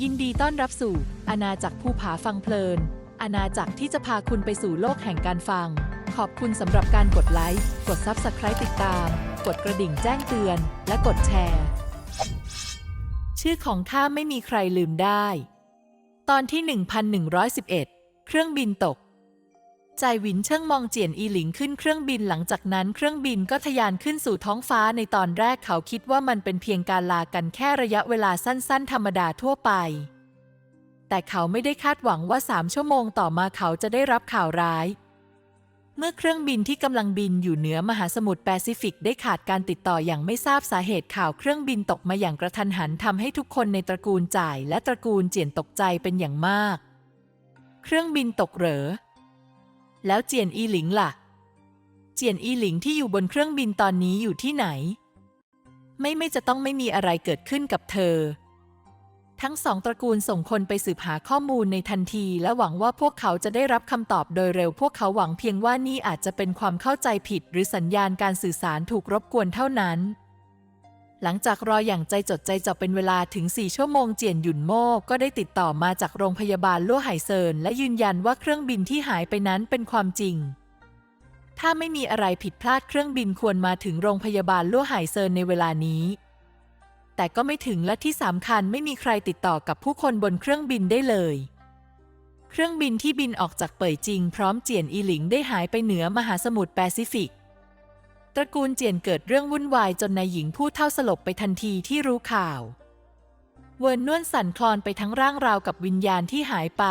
ยินดีต้อนรับสู่อาณาจักรภูผาฟังเพลิน อาณาจักรที่จะพาคุณไปสู่โลกแห่งการฟัง ขอบคุณสำหรับการกดไลค์ กด Subscribe ติดตาม กดกระดิ่งแจ้งเตือน และกดแชร์ ชื่อของข้าไม่มีใครลืมได้ ตอนที่ 1111 เครื่องบินตก ใจหวินเชิงมองเจียนอีหลิงขึ้นเครื่องบินหลังจากนั้นเครื่องบินก็ทะยานขึ้นสู่ท้องฟ้าในตอนแรกเขาคิดว่ามันเป็นเพียงการลากันแค่ระยะเวลาสั้นๆ ธรรมดาทั่วไป แต่เขาไม่ได้คาดหวังว่าสามชั่วโมงต่อมาเขาจะได้รับข่าวร้าย เมื่อเครื่องบินที่กำลังบินอยู่เหนือมหาสมุทรแปซิฟิกได้ขาดการติดต่ออย่างไม่ทราบสาเหตุข่าวเครื่องบินตกมาอย่างกระทันหันทำให้ทุกคนในตระกูลจ่าย และตระกูลเจียนตกใจเป็นอย่างมาก เครื่องบินตกเหรอ แล้วเจียนอีหลิงล่ะ เจียนอีหลิงที่อยู่บนเครื่องบินตอนนี้อยู่ที่ไหน ไม่ไม่จะต้องไม่มีอะไรเกิดขึ้นกับเธอ ทั้งสองตระกูลส่งคนไปสืบหาข้อมูลในทันที และหวังว่าพวกเขาจะได้รับคำตอบโดยเร็ว พวกเขาหวังเพียงว่านี่อาจจะเป็นความเข้าใจผิด หรือสัญญาณการสื่อสารถูกรบกวนเท่านั้น หลังจากรออย่างใจจดใจจ่อเป็นเวลาถึง 4 ชั่วโมงเจียนหยุนโม่ก็ได้ติดต่อมาจากโรงพยาบาลลั่วไห่เซินและยืนยันว่าเครื่องบินที่หายไปนั้นเป็นความจริง ถ้าไม่มีอะไรผิดพลาดเครื่องบินควรมาถึงโรงพยาบาลลั่วไห่เซินในเวลานี้ แต่ก็ไม่ถึงและที่สำคัญไม่มีใครติดต่อกับผู้คนบนเครื่องบินได้เลย เครื่องบินที่บินออกจากเป่ยจิง พร้อมเจียนอีหลิงได้หายไปเหนือมหาสมุทรแปซิฟิก ตระกูลเจียนเกิดเรื่องวุ่นวายจนนายหญิงผู้เท่าสลบไปทันทีที่รู้ข่าว เวิร์นนวลสั่นคลอนไปทั้งร่างราวกับวิญญาณที่หายไป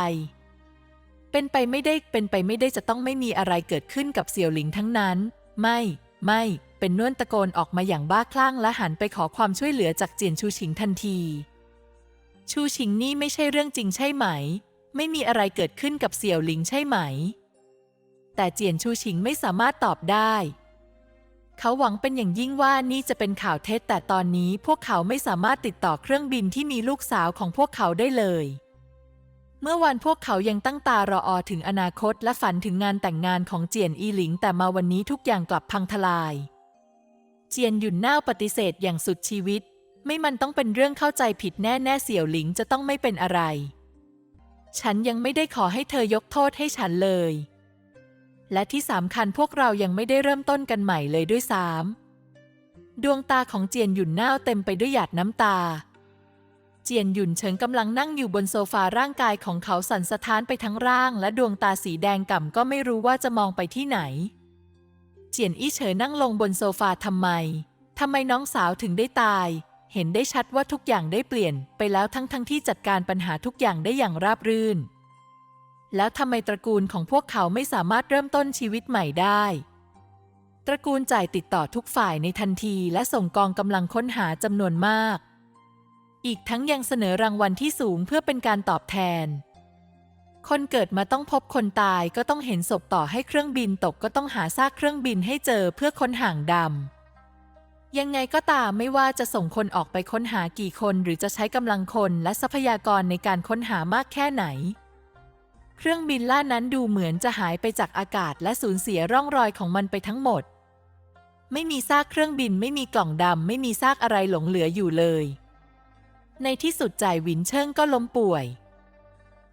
เป็นไปไม่ได้เป็นไปไม่ได้จะต้องไม่มีอะไรเกิดขึ้นกับเสี่ยวหลิงทั้งนั้น ไม่ ไม่เป็นนวลตะโกนออกมาอย่างบ้าคลั่งและหันไปขอความช่วยเหลือจากเจียนชูชิงทันที ชูชิงนี่ไม่ใช่เรื่องจริงใช่ไหม ไม่มีอะไรเกิดขึ้นกับเสี่ยวหลิงใช่ไหม แต่เจียนชูชิงไม่สามารถตอบได้ เขาหวังเป็นอย่างยิ่งว่านี่จะเป็นข่าวเท็จแต่ตอนนี้พวกเขาไม่สามารถติดต่อเครื่องบินที่มีลูกสาวของพวกเขาได้เลย เมื่อวันพวกเขายังตั้งตารออถึงอนาคตและฝันถึงงานแต่งงานของเจียนอีหลิง แต่มาวันนี้ทุกอย่างกลับพังทลาย เจียนหยุนน่าวปฏิเสธอย่างสุดชีวิต ไม่มันต้องเป็นเรื่องเข้าใจผิดแน่แน่เสี่ยวหลิงจะต้องไม่เป็นอะไร ฉันยังไม่ได้ขอให้เธอยกโทษให้ฉันเลย และที่สำคัญพวกเรายังไม่ได้เริ่มต้นกันใหม่เลยด้วยซ้ำดวงตาของเจียนหยุนน่าเต็มไปด้วยหยาดน้ำตา เจียนหยุนเฉิงกำลังนั่งอยู่บนโซฟาร่างกายของเขาสั่นสะท้านไปทั้งร่าง และดวงตาสีแดงก่ำก็ไม่รู้ว่าจะมองไปที่ไหน เจียนอี้เฉยนั่งลงบนโซฟาทำไมทำไมน้องสาวถึงได้ตาย เห็นได้ชัดว่าทุกอย่างได้เปลี่ยน ไปแล้วทั้งทั้งที่จัดการปัญหาทุกอย่างได้อย่างราบรื่น แล้วทำไมตระกูลของพวกเขาไม่สามารถเริ่มต้นชีวิตใหม่ได้ ตระกูลจ่ายติดต่อทุกฝ่ายในทันทีและส่งกองกำลังค้นหาจำนวนมาก อีกทั้งยังเสนอรางวัลที่สูงเพื่อเป็นการตอบแทน คนเกิดมาต้องพบคนตายก็ต้องเห็นศพต่อให้เครื่องบินตกก็ต้องหาซากเครื่องบินให้เจอเพื่อค้นห่างดำยังไงก็ตามไม่ว่าจะส่งคนออกไปค้นหากี่คนหรือจะใช้กำลังคนและทรัพยากรในการค้นหามากแค่ไหน เครื่องบินล่านั้นดูเหมือนจะหายไปจากอากาศและสูญเสียร่องรอยของมันไปทั้งหมด ไม่มีซากเครื่องบินไม่มีกล่องดำไม่มีซากอะไรหลงเหลืออยู่เลย ในที่สุดจ่ายวินเชิงก็ล้มป่วย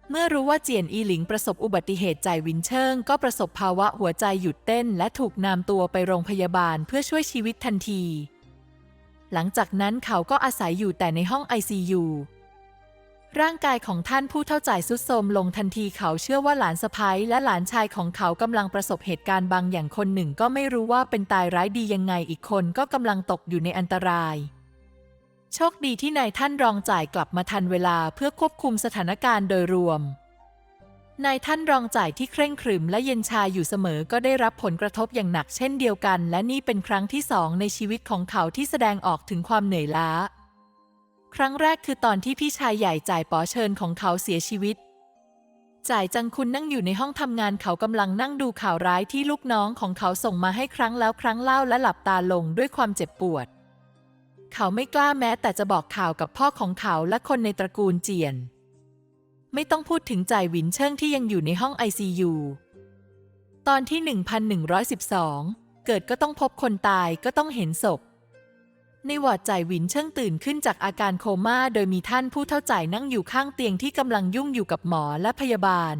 เมื่อรู้ว่าเจียนอีหลิงประสบอุบัติเหตุจ่ายวินเชิงก็ประสบภาวะหัวใจหยุดเต้น และถูกนำตัวไปโรงพยาบาลเพื่อช่วยชีวิตทันที หลังจากนั้นเขาก็อาศัยอยู่แต่ในห้อง ICU ร่างกายของท่านผู้เท่าจ่ายสุดโทรมลงทันทีเขาเชื่อว่าหลานสะพ้ยและหลานชายของเขากำลังประสบเหตุการณ์บางอย่างคนหนึ่งก็ไม่รู้ว่าเป็นตายร้ายดียังไงอีกคนก็กำลังตกอยู่ในอันตราย โชคดีที่นายท่านรองจ่ายกลับมาทันเวลาเพื่อควบคุมสถานการณ์โดยรวมนายท่านรองจ่ายที่เคร่งครึมและเย็นชาอยู่เสมอก็ได้รับผลกระทบอย่างหนักเช่นเดียวกัน และนี่เป็นครั้งที่สองในชีวิตของเขาที่แสดงออกถึงความเหนื่อยล้า ครั้งแรกคือตอนที่พี่ชายใหญ่จ่ายป๋อเชิญของเขาเสียชีวิต จ่ายจังคุณนั่งอยู่ในห้องทำงานเขากำลังนั่งดูข่าวร้ายที่ลูกน้องของเขาส่งมาให้ครั้งแล้วครั้งเล่าและหลับตาลงด้วยความเจ็บปวด เขาไม่กล้าแม้แต่จะบอกข่าวกับพ่อของเขาและคนในตระกูลเจียน ไม่ต้องพูดถึงจ่ายหวินเชิงที่ยังอยู่ในห้อง ICU ตอนที่ 1112 เกิดก็ต้องพบคนตายก็ต้องเห็นศพ ในวอร์ดจ่ายหวินเชิงตื่นขึ้นจากอาการโคม่าโดยมีท่านผู้เท่าจ่ายนั่งอยู่ข้างเตียงที่กำลังยุ่งอยู่กับหมอและพยาบาล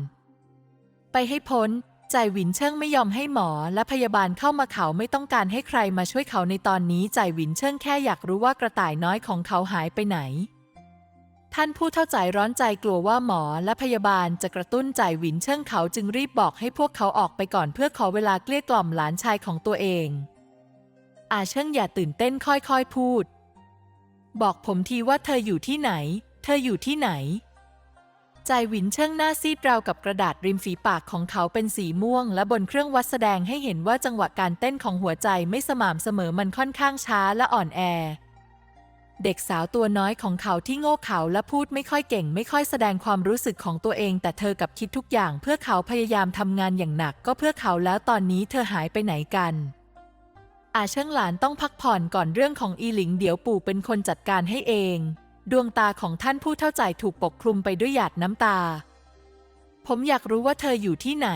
ไปให้พ้นจ่ายหวินเชิงไม่ยอมให้หมอและพยาบาลเข้ามาเขาไม่ต้องการให้ใครมาช่วยเขาในตอนนี้จ่ายหวินเชิงแค่อยากรู้ว่ากระต่ายน้อยของเขาหายไปไหน ท่านผู้เท่าใจร้อนใจกลัวว่าหมอและพยาบาลจะกระตุ้นจ่ายหวินเชิงเขาจึงรีบบอกให้พวกเขาออกไปก่อนเพื่อขอเวลาเกลี้ยกล่อมหลานชายของตัวเอง อาเชิงอย่าตื่นเต้นค่อยๆพูด บอกผมทีว่าเธออยู่ที่ไหน เธออยู่ที่ไหน ใจหวินเชิงหน้าซีดราวกับกระดาษริมฝีปากของเขาเป็นสีม่วง และบนเครื่องวัดแสดงให้เห็นว่าจังหวะการเต้นของหัวใจไม่สม่ำเสมอมันค่อนข้างช้าและอ่อนแอ เด็กสาวตัวน้อยของเขาที่โง่เขลาและพูดไม่ค่อยเก่ง ไม่ค่อยแสดงความรู้สึกของตัวเอง แต่เธอกับคิดทุกอย่าง เพื่อเขาพยายามทำงานอย่างหนัก ก็เพื่อเขาแล้วตอนนี้เธอหายไปไหนกัน อาเชิงหลานต้องพักผ่อนก่อนเรื่องของอีหลิงเดี๋ยวปู่เป็นคนจัดการให้เอง ดวงตาของท่านผู้เท่าใจถูกปกคลุมไปด้วยหยาดน้ำตา ผมอยากรู้ว่าเธออยู่ที่ไหน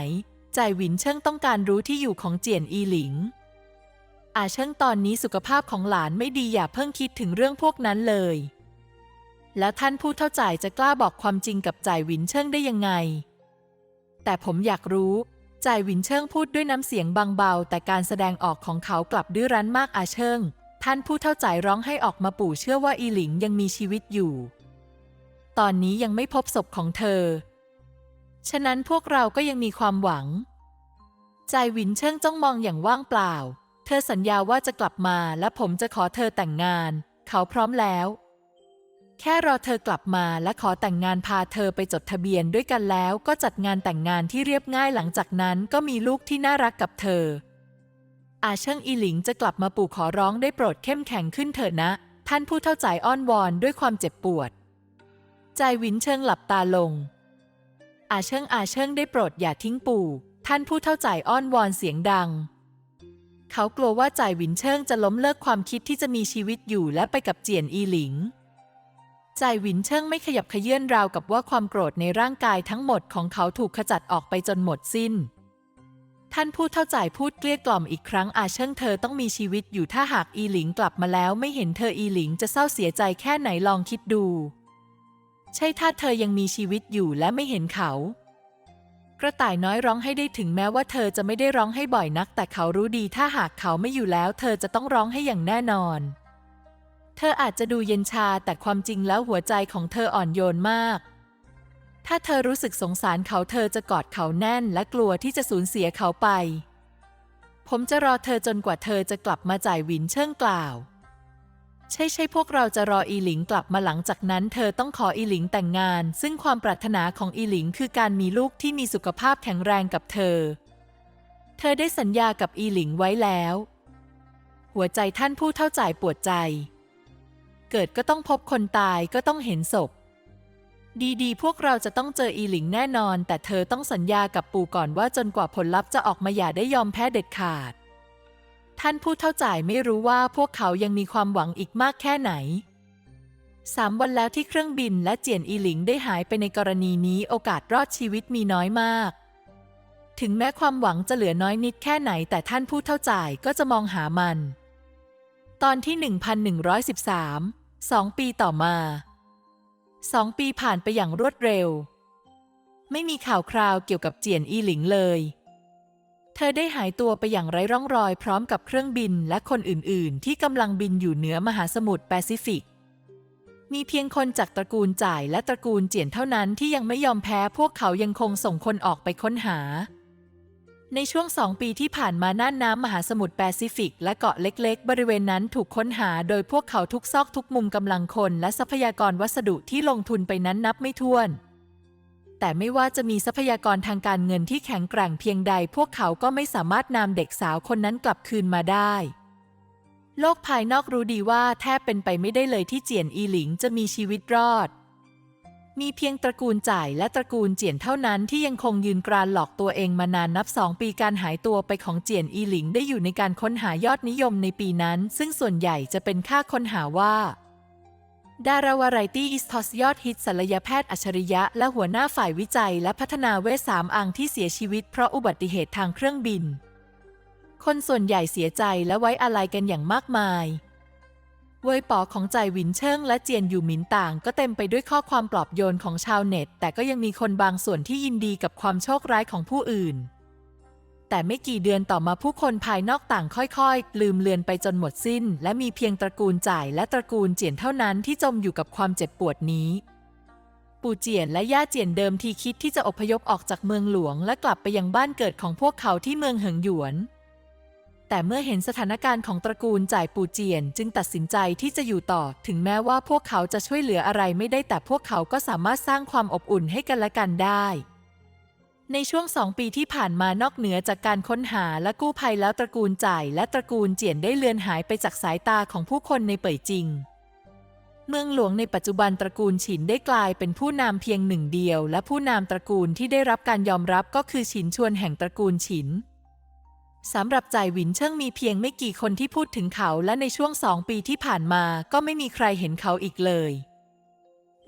ใจหวินเชิงต้องการรู้ที่อยู่ของเจียนอีหลิง อาเชิงตอนนี้สุขภาพของหลานไม่ดีอย่าเพิ่งคิดถึงเรื่องพวกนั้นเลย แล้วท่านผู้เท่าใจจะกล้าบอกความจริงกับจ่ายหวินเชิงได้ยังไง แต่ผมอยากรู้ จ่ายหวินเชิงพูดด้วยน้ำเสียงบางเบา แต่การแสดงออกของเขากลับดื้อรั้นมากอาเชิง ท่านผู้เท่าใจร้องให้ออกมาปู่เชื่อว่าอีหลิงยังมีชีวิตอยู่ ตอนนี้ยังไม่พบศพของเธอ ฉะนั้นพวกเราก็ยังมีความหวังใจหวินเชิงจ้องมองอย่างว่างเปล่า เธอสัญญาว่าจะกลับมาและผมจะขอเธอแต่งงาน เขาพร้อมแล้ว แค่รอเธอกลับมาและขอแต่งงานพาเธอไปจดทะเบียนด้วยกันแล้วก็จัดงานแต่งงานที่เรียบง่ายหลังจากนั้นก็มีลูกที่น่ารักกับเธอ อาเชิงอีหลิงจะกลับมาปู่ขอร้องได้โปรดเข้มแข็งขึ้นเถอะนะ ท่านผู้เท่าใจอ้อนวอนด้วยความเจ็บปวด ใจวินเชิงหลับตาลง อาเชิงอาเชิงได้โปรดอย่าทิ้งปู่ ท่านผู้เท่าใจอ้อนวอนเสียงดังเขากลัวว่าจ่ายหวินเชิงจะล้มเลิกความคิดที่จะมีชีวิตอยู่และไปกับเจียนอีหลิง จ่ายหวินเชิงไม่ขยับขยื่นราวกับว่าความโกรธในร่างกายทั้งหมดของเขาถูกขจัดออกไปจนหมดสิ้น ท่านผู้เท่าจ่ายพูดเกลี้ยกล่อมอีกครั้งอาเชิงเธอต้องมีชีวิตอยู่ถ้าหากอีหลิงกลับมาแล้วไม่เห็นเธออีหลิงจะเศร้าเสียใจแค่ไหนลองคิดดู ใช่ถ้าเธอยังมีชีวิตอยู่และไม่เห็นเขากระต่ายน้อยร้องให้ได้ถึงแม้ว่าเธอจะไม่ได้ร้องให้บ่อยนัก แต่เขารู้ดีถ้าหากเขาไม่อยู่แล้ว เธอจะต้องร้องให้อย่างแน่นอน เธออาจจะดูเย็นชาแต่ความจริงแล้วหัวใจของเธออ่อนโยนมาก ถ้าเธอรู้สึกสงสารเขาเธอจะกอดเขาแน่นและกลัวที่จะสูญเสียเขาไป ผมจะรอเธอจนกว่าเธอจะกลับมาจ่ายหวินเชิงกล่าว ใช่ใช่พวกเราจะรออีหลิงกลับมาหลังจากนั้นเธอต้องขออีหลิงแต่งงาน ซึ่งความปรารถนาของอีหลิงคือการมีลูกที่มีสุขภาพแข็งแรงกับเธอ เธอได้สัญญากับอีหลิงไว้แล้ว หัวใจท่านผู้เท่าจ่ายปวดใจ เกิดก็ต้องพบคนตายก็ต้องเห็นศพ ดีๆ พวกเราจะต้องเจออีหลิงแน่นอน แต่เธอต้องสัญญากับปู่ก่อนว่าจนกว่าผลลัพธ์จะออกมาอย่าได้ยอมแพ้เด็ดขาด ท่านผู้เท่าจ่ายไม่รู้ว่าพวกเขายังมีความหวังอีกมากแค่ไหนสามวันแล้วที่เครื่องบินและเจียนอีหลิงได้หายไปในกรณีนี้โอกาสรอดชีวิตมีน้อยมาก ถึงแม้ความหวังจะเหลือน้อยนิดแค่ไหน แต่ท่านผู้เท่าจ่ายก็จะมองหามัน ตอนที่ 1113 สองปีต่อมา สองปีผ่านไปอย่างรวดเร็ว ไม่มีข่าวคราวเกี่ยวกับเจียนอีหลิงเลย เธอได้หายตัวไปอย่างไร้ร่องรอยพร้อมกับเครื่องบินและคนอื่น ๆ ที่กำลังบินอยู่เหนือมหาสมุทรแปซิฟิก มีเพียงคนจากตระกูลจ่ายและตระกูลเจียนเท่านั้นที่ยังไม่ยอมแพ้พวกเขายังคงส่งคนออกไปค้นหา ในช่วงสองปีที่ผ่านมาน่านน้ำมหาสมุทรแปซิฟิก และเกาะเล็กๆ บริเวณนั้นถูกค้นหาโดยพวกเขาทุกซอกทุกมุมกำลังคน และทรัพยากรวัสดุที่ลงทุนไปนั้นนับไม่ถ้วน แต่ไม่ว่าจะมีทรัพยากรทางการเงินที่แข็งแกร่งเพียงใด พวกเขาก็ไม่สามารถนำเด็กสาวคนนั้นกลับคืนมาได้ โลกภายนอกรู้ดีว่าแทบเป็นไปไม่ได้เลยที่เจียนอีหลิงจะมีชีวิตรอด มีเพียงตระกูลจ่ายและตระกูลเจียนเท่านั้นที่ยังคงยืนกรานหลอกตัวเองมานานนับสองปีการหายตัวไปของเจียนอีหลิงได้อยู่ในการค้นหายอดนิยมในปีนั้น ซึ่งส่วนใหญ่จะเป็นค่าค้นหาว่าดาราวาไรตี้อิสทอสยอดฮิตศัลยแพทย์อัจฉริยะ และหัวหน้าฝ่ายวิจัยและพัฒนาเวสามอังที่เสียชีวิตเพราะอุบัติเหตุทางเครื่องบิน คนส่วนใหญ่เสียใจและไว้อาลัยกันอย่างมากมาย เว่ยป๋อของใจหวินเชิงและเจียนอยู่หมินต่าง ก็เต็มไปด้วยข้อความปลอบโยนของชาวเน็ต แต่ก็ยังมีคนบางส่วนที่ยินดีกับความโชคร้ายของผู้อื่น แต่ไม่กี่เดือนต่อมาผู้คนภายนอกต่างค่อยๆ ลืมเลือนไปจนหมดสิ้น และมีเพียงตระกูลจ่ายและตระกูลเจียนเท่านั้นที่จมอยู่กับความเจ็บปวดนี้ปู่เจียนและย่าเจียนเดิมทีคิดที่จะอพยพออกจากเมืองหลวง และกลับไปยังบ้านเกิดของพวกเขาที่เมืองเหิงหยวน แต่เมื่อเห็นสถานการณ์ของตระกูลจ่ายปู่เจียน จึงตัดสินใจที่จะอยู่ต่อ ถึงแม้ว่าพวกเขาจะช่วยเหลืออะไรไม่ได้แต่พวกเขาก็สามารถสร้างความอบอุ่นให้กันและกันได้ในช่วงสองปีที่ผ่านมานอกเหนือจากการค้นหาและกู้ภัยแล้วตระกูลจ่ายและตระกูลเจียนได้เลือนหายไปจากสายตาของผู้คนในเป่ยจิง เมืองหลวงในปัจจุบันตระกูลฉินได้กลายเป็นผู้นำเพียงหนึ่งเดียว และผู้นำตระกูลที่ได้รับการยอมรับก็คือฉินชวนแห่งตระกูลฉิน สำหรับจ่ายหวินเชิงมีเพียงไม่กี่คนที่พูดถึงเขาและในช่วงสองปีที่ผ่านมาก็ไม่มีใครเห็นเขาอีกเลย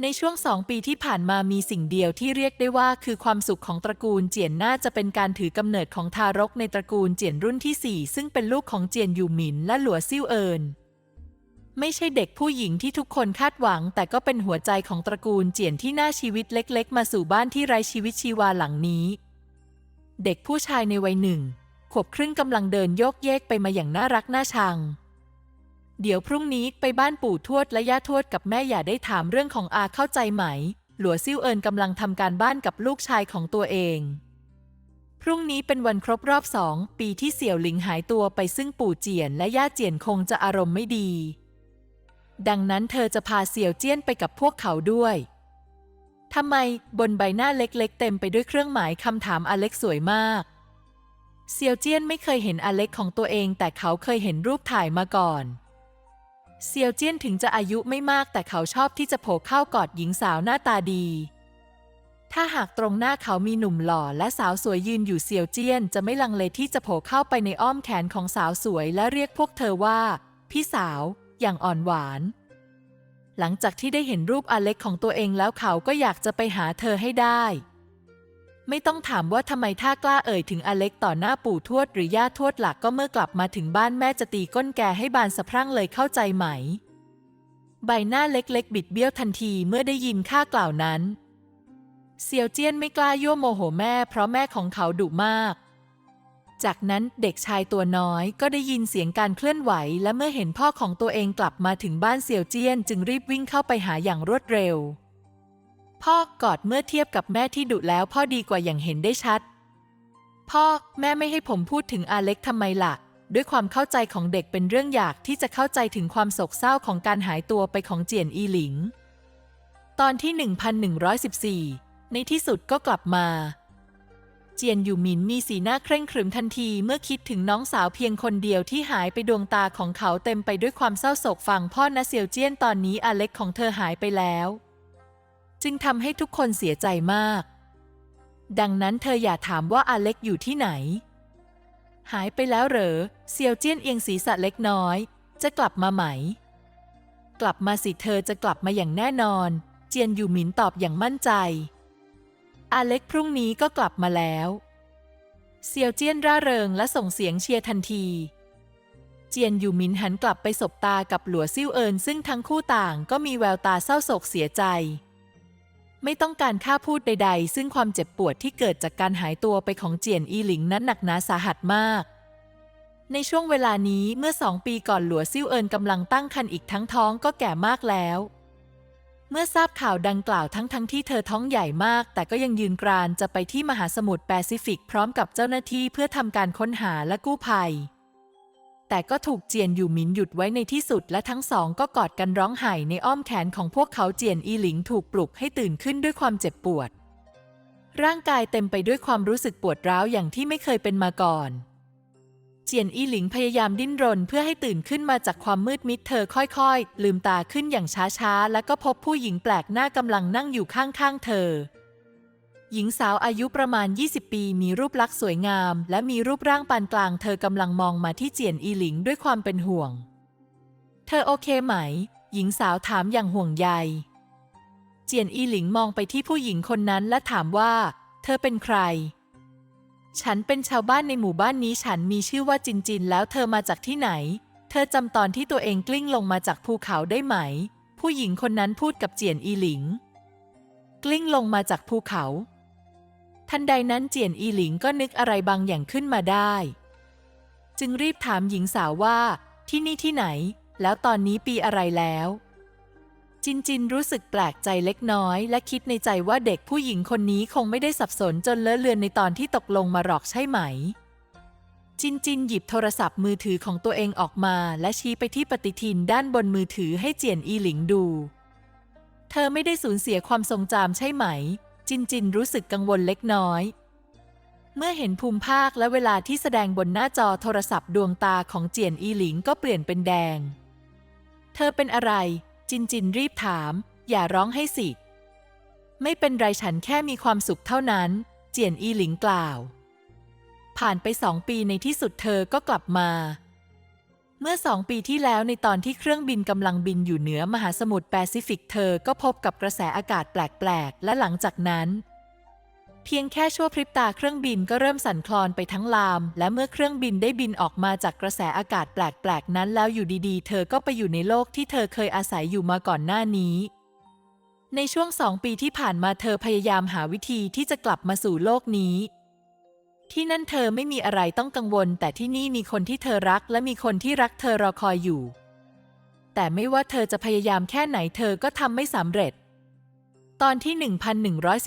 ในช่วงสองปีที่ผ่านมามีสิ่งเดียวที่เรียกได้ว่าคือความสุขของตระกูลเจียนน่าจะเป็นการถือกำเนิดของทารกในตระกูลเจียนรุ่นที่สี่ซึ่งเป็นลูกของเจียนยู่หมินและหลัวซิ่วเอินไม่ใช่เด็กผู้หญิงที่ทุกคนคาดหวัง แต่ก็เป็นหัวใจของตระกูลเจียนที่น่าชีวิตเล็ก ๆ มาสู่บ้านที่ไร้ชีวิตชีวาหลังนี้ เด็กผู้ชายในวัยหนึ่ง วบครึ่งกำลังเดินโยกเยกไปมาอย่างน่ารักน่าชัง เดี๋ยวพรุ่งนี้ไปบ้านปู่ทวดและย่าทวดกับแม่อย่าได้ถามเรื่องของอาเข้าใจไหม หลัวซิ่วเอินกำลังทำการบ้านกับลูกชายของตัวเอง พรุ่งนี้เป็นวันครบรอบสองปีที่เสี่ยวหลิงหายตัวไปซึ่งปู่เจียนและย่าเจียนคงจะอารมณ์ไม่ดี ดังนั้นเธอจะพาเสี่ยวเจี้ยนไปกับพวกเขาด้วยทำไมบนใบหน้าเล็กๆ เต็มไปด้วยเครื่องหมายคำถามอเล็กสวยมาก เซียวเจี้ยนไม่เคยเห็นอเล็กของตัวเอง แต่เขาเคยเห็นรูปถ่ายมาก่อน เซียวเจี้ยนถึงจะอายุไม่มากแต่เขาชอบที่จะโผล่เข้ากอดหญิงสาวหน้าตาดี ถ้าหากตรงหน้าเขามีหนุ่มหล่อและสาวสวยยืนอยู่เซียวเจี้ยนจะไม่ลังเลที่จะโผล่เข้าไปในอ้อมแขนของสาวสวยและเรียกพวกเธอว่า พี่สาว อย่างอ่อนหวาน หลังจากที่ได้เห็นรูปอเล็กของตัวเองแล้วเขาก็อยากจะไปหาเธอให้ได้ ไม่ต้องถามว่าทำไมท่ากล้าเอ่ยถึงอเล็กต่อหน้าปู่ทวดหรือย่าทวดหลักก็เมื่อกลับมาถึงบ้านแม่จะตีก้นแกให้บานสะพรั่งเลยเข้าใจไหม ใบหน้าเล็กๆ บิดเบี้ยวทันทีเมื่อได้ยินข้ากล่าวนั้น เซียวเจี้ยนไม่กล้ายั่วโมโหแม่เพราะแม่ของเขาดุมาก จากนั้นเด็กชายตัวน้อยก็ได้ยินเสียงการเคลื่อนไหว และเมื่อเห็นพ่อของตัวเองกลับมาถึงบ้านเซียวเจี้ยน จึงรีบวิ่งเข้าไปหาอย่างรวดเร็ว พ่อกอดเมื่อเทียบกับแม่ที่ดุแล้วพ่อดีกว่าอย่างเห็นได้ชัด พ่อแม่ไม่ให้ผมพูดถึงอาเล็กทำไมล่ะ ด้วยความเข้าใจของเด็กเป็นเรื่องยากที่จะเข้าใจถึงความโศกเศร้าของการหายตัวไปของเจียนอีหลิง ตอนที่ 1114 ในที่สุดก็กลับมา เจียนอยู่หมินมีสีหน้าเคร่งขรึมทันทีเมื่อคิดถึงน้องสาวเพียงคนเดียวที่หายไปดวงตาของเขาเต็มไปด้วยความเศร้าโศกฟังพ่อนะเซียวเจี้ยนตอนนี้อาเล็กของเธอหายไปแล้ว จึงทำให้ทุกคนเสียใจมาก ดังนั้นเธออย่าถามว่าอาเล็กอยู่ที่ไหน หายไปแล้วเหรอ เซียวเจี้ยนเอียงศีรษะเล็กน้อย จะกลับมาไหม กลับมาสิเธอจะกลับมาอย่างแน่นอน เจียนอยู่หมินตอบอย่างมั่นใจ อาเล็กพรุ่งนี้ก็กลับมาแล้ว เซียวเจี้ยนร่าเริงและส่งเสียงเชียร์ทันทีเจียนอยู่หมินหันกลับไปสบตากับหลัวซิ่วเอินซึ่งทั้งคู่ต่างก็มีแววตาเศร้าโศกเสียใจ ไม่ต้องการค่าพูดใด ๆ ซึ่งความเจ็บปวดที่เกิดจากการหายตัวไปของเจียนอีหลิงนั้นหนักหนาสาหัสมาก ในช่วงเวลานี้เมื่อสองปีก่อนหลัวซิ่วเอินกำลังตั้งครรภ์อีกทั้งท้องก็แก่มากแล้ว เมื่อทราบข่าวดังกล่าวทั้งทั้งที่เธอท้องใหญ่มาก แต่ก็ยังยืนกรานจะไปที่มหาสมุทรแปซิฟิก พร้อมกับเจ้าหน้าที่เพื่อทำการค้นหาและกู้ภัย แต่ก็ถูกเจียนอยู่หมินหยุดไว้ในที่สุดและทั้งสองก็กอดกันร้องไห้ในอ้อมแขนของพวกเขาเจียนอีหลิงถูกปลุกให้ตื่นขึ้นด้วยความเจ็บปวด ร่างกายเต็มไปด้วยความรู้สึกปวดร้าวอย่างที่ไม่เคยเป็นมาก่อน เจียนอีหลิงพยายามดิ้นรนเพื่อให้ตื่นขึ้นมาจากความมืดมิดเธอค่อยๆ ลืมตาขึ้นอย่างช้าๆ แล้วก็พบผู้หญิงแปลกหน้ากำลังนั่งอยู่ข้างๆ เธอ หญิงสาวอายุประมาณ 20 ปี มีรูปลักษณ์สวยงาม และมีรูปร่างปานกลาง เธอกำลังมองมาที่เจียนอีหลิงด้วยความเป็นห่วง เธอโอเคไหม หญิงสาวถามอย่างห่วงใย เจียนอีหลิงมองไปที่ผู้หญิงคนนั้นและถามว่า เธอเป็นใคร ฉันเป็นชาวบ้านในหมู่บ้านนี้ฉันมีชื่อว่าจินจินแล้วเธอมาจากที่ไหน เธอจำตอนที่ตัวเองกลิ้งลงมาจากภูเขาได้ไหม ผู้หญิงคนนั้นพูดกับเจียนอีหลิง กลิ้งลงมาจากภูเขา ทันใดนั้นเจียนอีหลิงก็นึกอะไรบางอย่างขึ้นมาได้ จึงรีบถามหญิงสาวว่าที่นี่ที่ไหน แล้วตอนนี้ปีอะไรแล้ว จินจินรู้สึกแปลกใจเล็กน้อย และคิดในใจว่าเด็กผู้หญิงคนนี้คงไม่ได้สับสนจนเลอะเลือนในตอนที่ตกลงมาหรอกใช่ไหม จินจินหยิบโทรศัพท์มือถือของตัวเองออกมา และชี้ไปที่ปฏิทินด้านบนมือถือให้เจียนอีหลิงดู เธอไม่ได้สูญเสียความทรงจำใช่ไหม จินจินรู้สึกกังวลเล็กน้อย เมื่อเห็นภูมิภาคและเวลาที่แสดงบนหน้าจอโทรศัพท์ดวงตาของเจียนอีหลิงก็เปลี่ยนเป็นแดง เธอเป็นอะไร จินจินรีบถาม อย่าร้องให้สิ ไม่เป็นไรฉันแค่มีความสุขเท่านั้น เจียนอีหลิงกล่าว ผ่านไปสองปีในที่สุดเธอก็กลับมา เมื่อสองปีที่แล้วในตอนที่เครื่องบินกำลังบินอยู่เหนือมหาสมุทรแปซิฟิกเธอก็พบกับกระแสอากาศแปลก ๆ และหลังจากนั้น เพียงแค่ชั่วพริบตาเครื่องบินก็เริ่มสั่นคลอนไปทั้งลาม และเมื่อเครื่องบินได้บินออกมาจากกระแสอากาศแปลก ๆ นั้นแล้วอยู่ดีๆ เธอก็ไปอยู่ในโลกที่เธอเคยอาศัยอยู่มาก่อนหน้านี้ ในช่วงสองปีที่ผ่านมาเธอพยายามหาวิธีที่จะกลับมาสู่โลกนี้ ที่นั่นเธอไม่มีอะไรต้องกังวล แต่ที่นี่มีคนที่เธอรัก และมีคนที่รักเธอรอคอยอยู่ แต่ไม่ว่าเธอจะพยายามแค่ไหนเธอก็ทำไม่สำเร็จ ตอนที่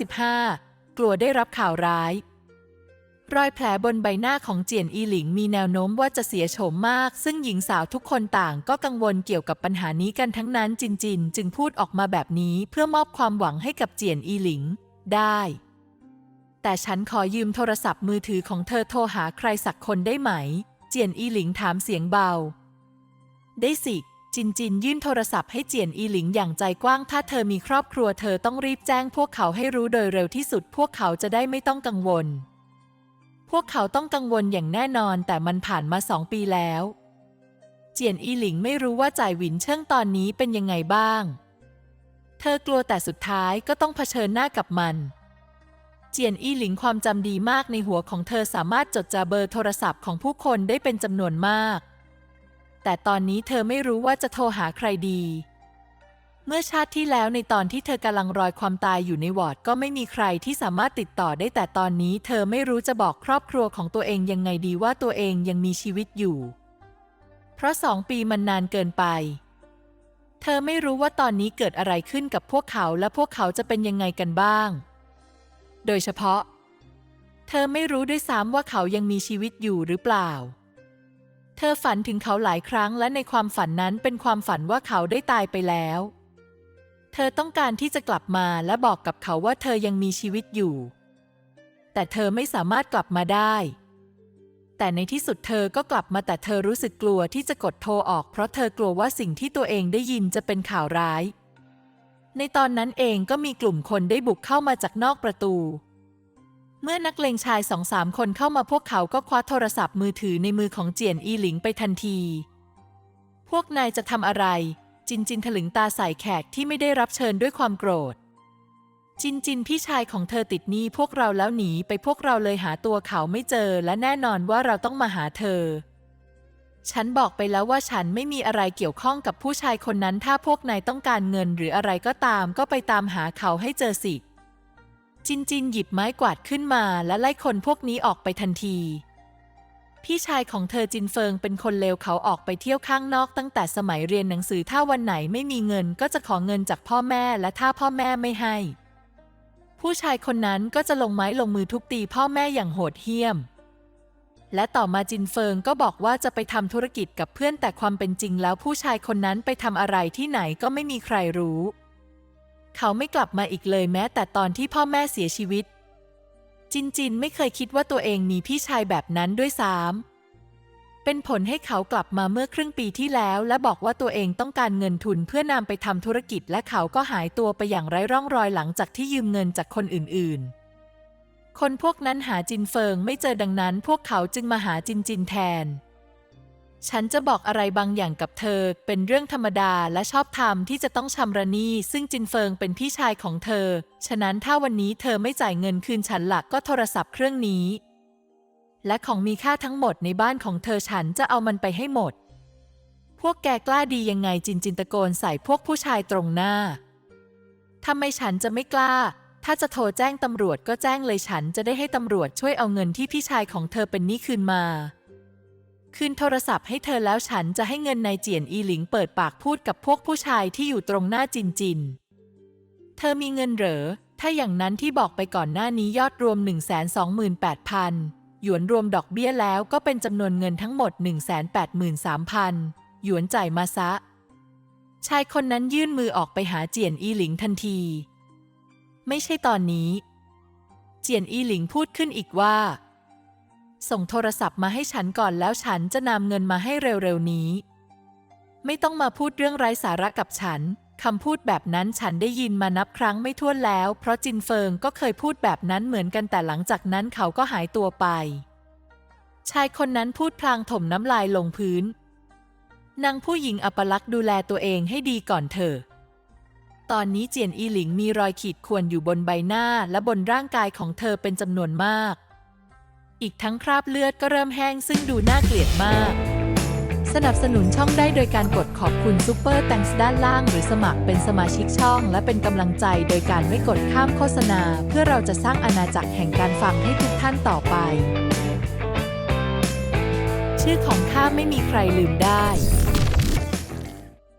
1115 กลัวได้รับข่าวร้าย รอยแผลบนใบหน้าของเจียนอีหลิงมีแนวโน้มว่าจะเสียโฉมมาก ซึ่งหญิงสาวทุกคนต่างก็กังวลเกี่ยวกับปัญหานี้กันทั้งนั้นจินจิน จึงพูดออกมาแบบนี้เพื่อมอบความหวังให้กับเจียนอีหลิง ได้ แต่ฉันขอยืมโทรศัพท์มือถือของเธอโทรหาใครสักคนได้ไหม เจียนอีหลิงถามเสียงเบา ได้สิ จินจินยื่นโทรศัพท์ให้เจียนอีหลิงอย่างใจกว้าง ถ้าเธอมีครอบครัวเธอต้องรีบแจ้งพวกเขาให้รู้โดยเร็วที่สุด พวกเขาจะได้ไม่ต้องกังวล พวกเขาต้องกังวลอย่างแน่นอนแต่มันผ่านมาสองปีแล้ว เจียนอีหลิงไม่รู้ว่าจ่ายหวินเชิงตอนนี้เป็นยังไงบ้าง เธอกลัวแต่สุดท้ายก็ต้องเผชิญหน้ากับมัน เจียนอี้หลิงความจำดีมากในหัวของเธอสามารถจดจาเบอร์โทรศัพท์ของผู้คนได้เป็นจำนวนมาก แต่ตอนนี้เธอไม่รู้ว่าจะโทรหาใครดี เมื่อชาติที่แล้วในตอนที่เธอกำลังรอยความตายอยู่ในวอร์ดก็ไม่มีใครที่สามารถติดต่อได้แต่ตอนนี้ เธอไม่รู้จะบอกครอบครัวของตัวเองยังไงดีว่าตัวเองยังมีชีวิตอยู่ เพราะสองปีมันนานเกินไปเธอไม่รู้ว่าตอนนี้เกิดอะไรขึ้นกับพวกเขาและพวกเขาจะเป็นยังไงกันบ้าง โดยเฉพาะ เธอไม่รู้ด้วยซ้ำว่าเขายังมีชีวิตอยู่หรือเปล่า เธอฝันถึงเขาหลายครั้งและในความฝันนั้นเป็นความฝันว่าเขาได้ตายไปแล้ว เธอต้องการที่จะกลับมาและบอกกับเขาว่าเธอยังมีชีวิตอยู่ แต่เธอไม่สามารถกลับมาได้ แต่ในที่สุดเธอก็กลับมาแต่เธอรู้สึกกลัวที่จะกดโทรออกเพราะเธอกลัวว่าสิ่งที่ตัวเองได้ยินจะเป็นข่าวร้าย ในตอนนั้นเองก็มีกลุ่มคนได้บุกเข้ามาจากนอกประตู เมื่อนักเลงชายสองสามคนเข้ามาพวกเขาก็คว้าโทรศัพท์มือถือในมือของเจียนอีหลิงไปทันที พวกนายจะทำอะไร จินจินถลึงตาใส่แขกที่ไม่ได้รับเชิญด้วยความโกรธ จินจินพี่ชายของเธอติดหนี้พวกเราแล้วหนีไปพวกเราเลยหาตัวเขาไม่เจอและแน่นอนว่าเราต้องมาหาเธอ ฉันบอกไปแล้วว่าฉันไม่มีอะไรเกี่ยวข้องกับผู้ชายคนนั้น ถ้าพวกนายต้องการเงินหรืออะไรก็ตาม ก็ไปตามหาเขาให้เจอสิ จินจินหยิบไม้กวาดขึ้นมาและไล่คนพวกนี้ออกไปทันที พี่ชายของเธอจินเฟิงเป็นคนเลวเขาออกไปเที่ยวข้างนอกตั้งแต่สมัยเรียนหนังสือถ้าวันไหนไม่มีเงินก็จะขอเงินจากพ่อแม่และถ้าพ่อแม่ไม่ให้ ผู้ชายคนนั้นก็จะลงไม้ลงมือทุบตีพ่อแม่อย่างโหดเหี้ยม และต่อมาจินเฟิงก็บอกว่าจะไปทำธุรกิจกับเพื่อนแต่ความเป็นจริงแล้วผู้ชายคนนั้นไปทำอะไรที่ไหนก็ไม่มีใครรู้ เขาไม่กลับมาอีกเลยแม้แต่ตอนที่พ่อแม่เสียชีวิต จินจินไม่เคยคิดว่าตัวเองมีพี่ชายแบบนั้นด้วยซ้ำเป็นผลให้เขากลับมาเมื่อครึ่งปีที่แล้ว และบอกว่าตัวเองต้องการเงินทุนเพื่อนำไปทำธุรกิจ และเขาก็หายตัวไปอย่างไร้ร่องรอยหลังจากที่ยืมเงินจากคนอื่นๆ คนพวกนั้นหาจินเฟิงไม่เจอดังนั้น พวกเขาจึงมาหาจินจินแทน ฉันจะบอกอะไรบางอย่างกับเธอ เป็นเรื่องธรรมดาและชอบธรรมที่จะต้องชำระหนี้ซึ่งจินเฟิงเป็นพี่ชายของเธอ ฉะนั้นถ้าวันนี้เธอไม่จ่ายเงินคืนฉันหลักก็โทรศัพท์เครื่องนี้ และของมีค่าทั้งหมดในบ้านของเธอฉันจะเอามันไปให้หมด พวกแกกล้าดียังไงจินจินตะโกนใส่พวกผู้ชายตรงหน้าทำไมฉันจะไม่กล้า ถ้าจะโทรแจ้งตำรวจก็แจ้งเลยฉันจะได้ให้ตำรวจช่วยเอาเงินที่พี่ชายของเธอเป็นหนี้คืนมา คืนโทรศัพท์ให้เธอแล้วฉันจะให้เงินนายเจียนอีหลิงเปิดปากพูดกับพวกผู้ชายที่อยู่ตรงหน้าจินจิน เธอมีเงินเหรอ ถ้าอย่างนั้นที่บอกไปก่อนหน้านี้ยอดรวม 128,000 หยวนรวมดอกเบี้ยแล้วก็เป็นจำนวนเงินทั้งหมด 183,000 หยวนจ่ายมาซะ ชายคนนั้นยื่นมือออกไปหาเจียนอีหลิงทันที ไม่ใช่ตอนนี้ เจียนอีหลิงพูดขึ้นอีกว่า ส่งโทรศัพท์มาให้ฉันก่อนแล้วฉันจะนำเงินมาให้เร็วๆนี้ ไม่ต้องมาพูดเรื่องไร้สาระกับฉันคำพูดแบบนั้นฉันได้ยินมานับครั้งไม่ถ้วนแล้ว เพราะจินเฟิงก็เคยพูดแบบนั้นเหมือนกันแต่หลังจากนั้นเขาก็หายตัวไป ชายคนนั้นพูดพลางถมน้ำลายลงพื้นนางผู้หญิงอัปลักษณ์ดูแลตัวเองให้ดีก่อนเถอะ ตอนนี้เจียนอีหลิงมีรอยขีดข่วนอยู่บนใบหน้าและบนร่างกายของเธอเป็นจำนวนมาก อีกทั้งคราบเลือดก็เริ่มแห้งซึ่งดูน่าเกลียดมาก สนับสนุนช่องได้โดยการกดขอบคุณซูเปอร์แตงส์ด้านล่าง หรือสมัครเป็นสมาชิกช่อง และเป็นกำลังใจโดยการไม่กดข้ามโฆษณา เพื่อเราจะสร้างอาณาจักรแห่งการฟังให้ทุกท่านต่อไป ชื่อของข้าไม่มีใครลืมได้